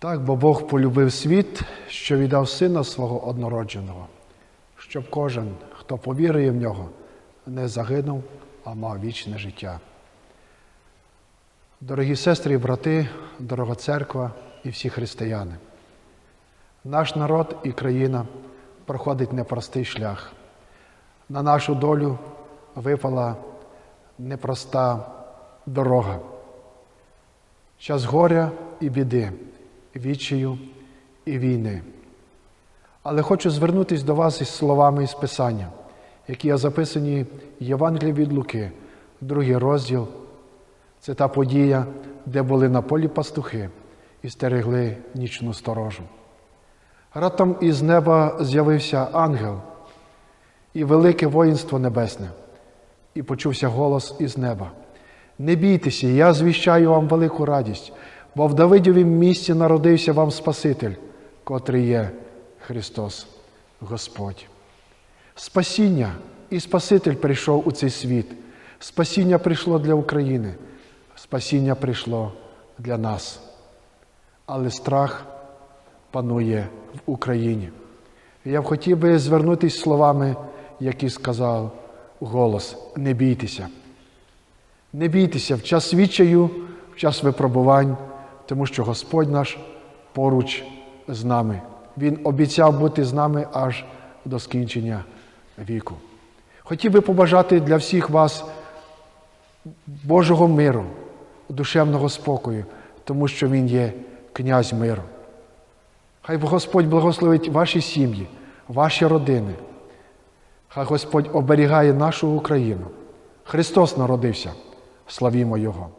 Так, бо Бог полюбив світ, що віддав сина свого однородженого, щоб кожен, хто повірує в нього, не загинув, а мав вічне життя. Дорогі сестри і брати, дорога церква і всі християни, наш народ і країна проходить непростий шлях. На нашу долю випала непроста дорога. Час горя і біди, відчаю і війни. Але хочу звернутися до вас із словами із Писання, які є записані в Євангелії від Луки, другий розділ. Це та подія, де були на полі пастухи і стерегли нічну сторожу. Раптом із неба з'явився ангел і велике воїнство небесне, і почувся голос із неба. Не бійтеся, я звіщаю вам велику радість, бо в Давидовім місті народився вам Спаситель, котрий є Христос Господь. Спасіння і Спаситель прийшов у цей світ. Спасіння прийшло для України, спасіння прийшло для нас. Але страх панує в Україні. Я б хотів би звернутися словами, які сказав голос: не бійтеся. Не бійтеся в час відчаю, в час випробувань, тому що Господь наш поруч з нами. Він обіцяв бути з нами аж до скінчення віку. Хотів би побажати для всіх вас Божого миру, душевного спокою, тому що Він є князь миру. Хай Господь благословить ваші сім'ї, ваші родини. Хай Господь оберігає нашу Україну. Христос народився. Славімо Його!